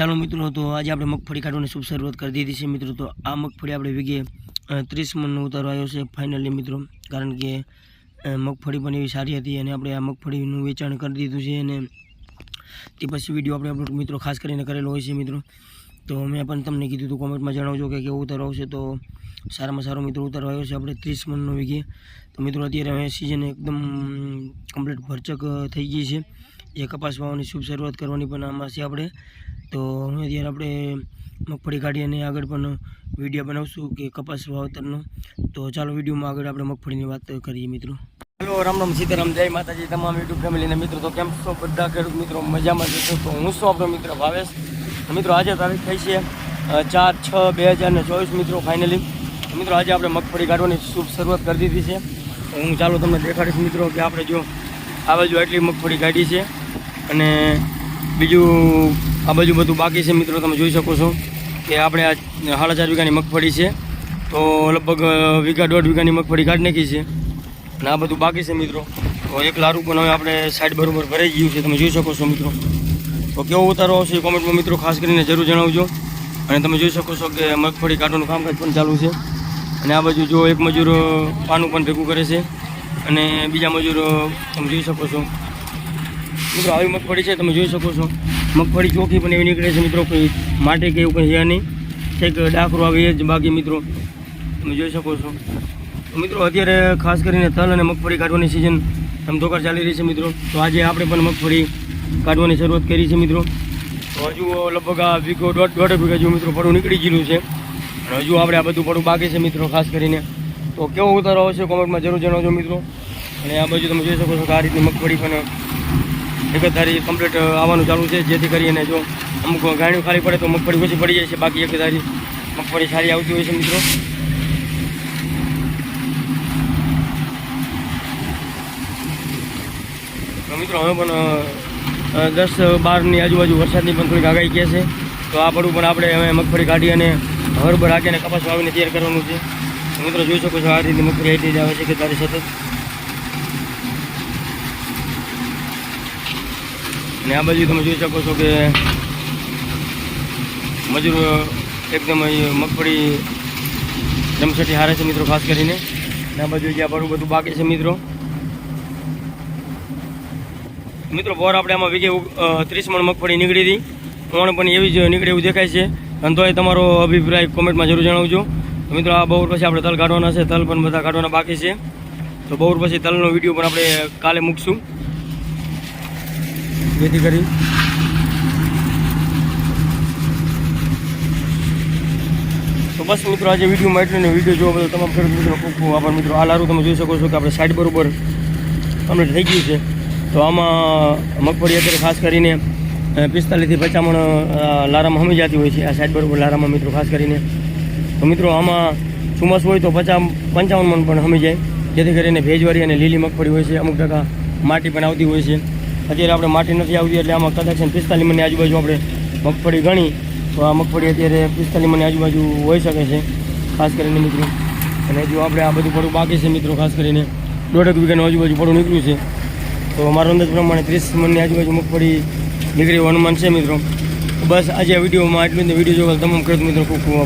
ચાલો મિત્રો, તો આજે આપણે મગફળી કાઢવાની શુભ શરૂઆત કરી દીધી છે. મિત્રો, તો આ મગફળી આપણે વીઘે ત્રીસ મણનો ઉતારો આવ્યો છે ફાઇનલી, મિત્રો. કારણ કે મગફળી પણ એવી સારી હતી અને આપણે આ મગફળીનું વેચાણ કરી દીધું છે અને તે પછી વીડિયો આપણે આપણો મિત્રો ખાસ કરીને કરેલો હોય છે, મિત્રો. તો મેં પણ તમને કીધું હતું, કોમેન્ટમાં જણાવજો કે કેવો ઉતારો આવશે. તો સારામાં સારો મિત્રો ઉતારો આવ્યો છે આપણે ત્રીસ મણનો વીઘે. તો મિત્રો, અત્યારે સિઝન એકદમ કમ્પ્લીટ ભરચક થઈ ગઈ છે. જે કપાસ વાવવાની શુભ શરૂઆત કરવાની પણ આમાં છે આપણે. તો હવે અત્યારે આપણે મગફળી કાઢી અને આગળ પણ વીડિયો બનાવશું કે કપાસ વાવતરનો. તો ચાલો વિડીયોમાં આગળ આપણે મગફળીની વાત કરીએ મિત્રો. હેલો, રામ રામ સીતારામ, જય માતાજી, તમામ યુટ્યુબ ફેમિલીના. મિત્રો, તો કેમ છો બધા ખેડૂત મિત્રો? મજામાં જશો તો હું શું આપણો મિત્ર ભાવેશ. મિત્રો, આજે તારીખ થઈ છે ચાર છ બે હજાર ને ચોવીસ મિત્રો ફાઇનલી મિત્રો, આજે આપણે મગફળી કાઢવાની શુભ શરૂઆત કરી દીધી છે. હું ચાલો તમને દેખાડીશ મિત્રો, કે આપણે જો આ બાજુ એટલી મગફળી કાઢી છે. અને બીજું આ બાજુ બધું બાકી છે મિત્રો, તમે જોઈ શકો છો કે આપણે આ સાડા ચાર વીઘાની મગફળી છે. તો લગભગ વીઘા દોઢ વીઘાની મગફળી કાઢી નાખી છે. અને આ બધું બાકી છે મિત્રો. તો એક લારું પણ હવે આપણે સાઈડ બરોબર ભરાઈ ગયું છે, તમે જોઈ શકો છો મિત્રો. તો કેવો ઉતારો આવશે એ કોમેન્ટમાં મિત્રો ખાસ કરીને જરૂર જણાવજો. અને તમે જોઈ શકો છો કે મગફળી કાઢવાનું કામકાજ પણ ચાલુ છે. અને આ બાજુ જો એક મજૂર પાનું પણ ભેગું કરે છે. અને બીજા મજૂર તમે જોઈ શકો છો મિત્રો, આવી મગફળી છે, તમે જોઈ શકો છો. મગફળી ચોખ્ખી પણ એવી નીકળે છે મિત્રો, કોઈ માટી કે એવું કંઈ છે નહીં. કંઈક ડાકરો આવે એ જ બાકી મિત્રો. તમે જોઈ શકો છો. મિત્રો, અત્યારે ખાસ કરીને તલ અને મગફળી કાઢવાની સિઝન ધમધોકાર ચાલી રહી છે મિત્રો. તો આજે આપણે પણ મગફળી કાઢવાની શરૂઆત કરી છે મિત્રો. હજુ લગભગ આ વીઘો દોઢ દોઢ વીઘા જેવું મિત્રો પડું નીકળી ગયેલું છે. અને હજુ આપણે આ બધું પડું બાકી છે મિત્રો, ખાસ કરીને. તો કેવો ઉતારો આવશે કોમેન્ટમાં જરૂર જણાવજો મિત્રો. અને આ બાજુ તમે જોઈ શકો છો કે આ રીતની મગફળી પણ એક જ ધારી કમ્પ્લીટ આવવાનું ચાલુ છે. જેથી કરીને જો અમુક ગાણું ખાલી પડે તો મગફળી ઓછી પડી જાય છે, બાકી એક ધારી મગફળી સારી આવતી હોય છે મિત્રો. મિત્રો, હવે પણ દસ બારની આજુબાજુ વરસાદની પણ થોડીક આગાહી કહે છે. તો આ પડું પણ આપણે હવે મગફળી કાઢી અને હરબર રાખીને કપાસ વાવીને તૈયાર કરવાનું છે. મિત્રો, જોઈ શકો છો આ રીતે મગફળી આઈટી જ આવે છે કે તારી સતત. અને આ બાજુ તમે જોઈ શકો છો કે મજૂર એકદમ મગફળી જમસટી હારે છે મિત્રો, ખાસ કરીને. આ બાજુ જ્યાં આપણું બધું બાકી છે મિત્રો. મિત્રો, બોર આપણે આમાં વીઘે ત્રીસ મણ મગફળી નીકળી હતી. પણ પણ એવી જ નીકળે એવું દેખાય છે. અને તોય તમારો અભિપ્રાય કોમેન્ટમાં જરૂર જણાવજો. તો મિત્રો, આ બહુ પછી આપણે તલ કાઢવાના છે. તલ પણ બધા કાઢવાના બાકી છે. તો બહુર પછી તલનો વીડિયો પણ આપણે કાલે મૂકશું. જેથી કરી. તો બસ મિત્રો, આજે વિડીયોમાં એટલું ને વીડિયો જોવા બધો તમામ ખેડૂત મિત્રો ખૂબ ખૂબ આભાર મિત્રો. આ લારું તમે જોઈ શકો છો કે આપણે સાઈડ બરોબર કમ્પ્લીટ થઈ ગયું છે. તો આમાં મગફળી અત્યારે ખાસ કરીને પિસ્તાલીસથી પચામણ લારામાં હમી જતી હોય છે. આ સાઈડ બરોબર લારામાં મિત્રો ખાસ કરીને. તો મિત્રો, આમાં ચોમાસું હોય તો પચાસ પંચાવન મણ પણ હમી જાય. જેથી કરીને ભેજવાળી અને લીલી મગફળી હોય છે. અમુક ટકા માટી પણ આવતી હોય છે. અત્યારે આપણે માટી નથી આવતી એટલે આમાં કદાચ પિસ્તાલીસ મણની આજુબાજુ આપણે મગફળી ગણી, તો આ મગફળી અત્યારે પિસ્તાલીસ મણની આજુબાજુ હોઈ શકે છે, ખાસ કરીને મિત્રો. અને જો આપણે આ બધું પડું બાકી છે મિત્રો, ખાસ કરીને દોઢેક વીઘાનું આજુબાજુ પડું નીકળ્યું છે, તો મારો અંદાજ પ્રમાણે ત્રીસ મણની આજુબાજુ મગફળી નીકળી અનુમાન છે મિત્રો. બસ આજે વિડીયોમાં આટલું વીડિયો જોવા તમામ ખેડૂત મિત્રો, ખૂબ ખૂબ